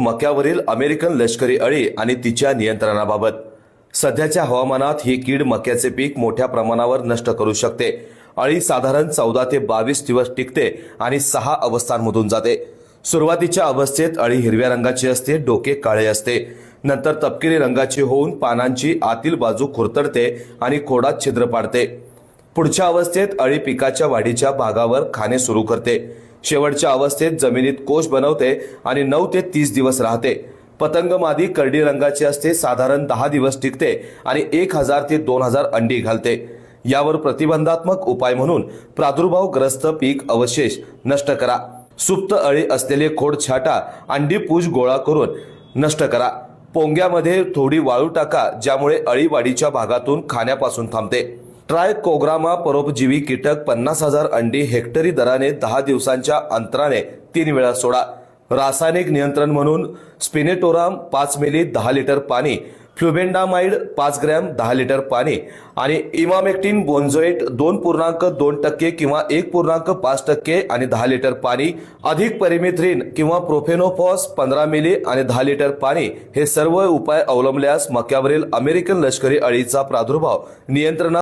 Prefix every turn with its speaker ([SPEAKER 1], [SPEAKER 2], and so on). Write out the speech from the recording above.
[SPEAKER 1] मक्यावरील American लष्करी अळी आणि तिच्या नियंत्रणाबाबत. सध्याच्या हवामानात ही कीड मक्याचे पीक मोठ्या प्रमाणावर नष्ट करू शकते. अळी साधारण चौदा ते बावीस दिवस टिकते आणि सहा अवस्थांमधून जाते. सुरुवातीच्या अवस्थेत अळी हिरव्या रंगाची असते डोके काळे असते. नंतर तपकिरी रंगाची होऊन पानांची आतील बाजू खुरतडते आणि खोडात छिद्र पाडते. पुढच्या अवस्थेत अळी पिकाच्या वाढीच्या भागावर खाणे सुरू करते. शेवटच्या अवस्थेत जमिनीत कोश बनवते आणि नऊ ते तीस दिवस राहते. पतंग मादी करडी रंगाची असते साधारण दहा दिवस टिकते आणि एक हजार ते दोन हजार अंडी घालते. यावर प्रतिबंधात्मक उपाय म्हणून प्रादुर्भावग्रस्त पीक अवशेष नष्ट करा. सुप्त अळी असलेले खोड छाटा अंडी पूज गोळा करून नष्ट करा. पोंग्यामध्ये थोडी वाळू टाका ज्यामुळे अळी वाढीच्या भागातून खाण्यापासून थांबते. ट्राय कोग्रामा परोपजीवी कीटक पन्नास हजार अंडी हेक्टरी दराने दहा दिवसांच्या अंतराने तीन वेळा सोडा. रासायनिक नियंत्रण म्हणून स्पिनेटोराम पाच मिली दहा लिटर पाणी फ्लुबेंडामाइड पाच ग्रॅम दहा लिटर पाणी आणि इमामेक्टिन बोन्झोएट दोन पूर्णांक दोन टक्के किंवा एक पूर्णांक पाच टक्के आणि दहा लिटर पाणी अधिक परिमिथ्रिन किंवा प्रोफेनोफॉस पंधरा मिली आणि दहा लिटर पाणी हे सर्व उपाय अवलंबल्यास मक्यावरील अमेरिकन लष्करी अळीचा प्रादुर्भाव नियंत्रणात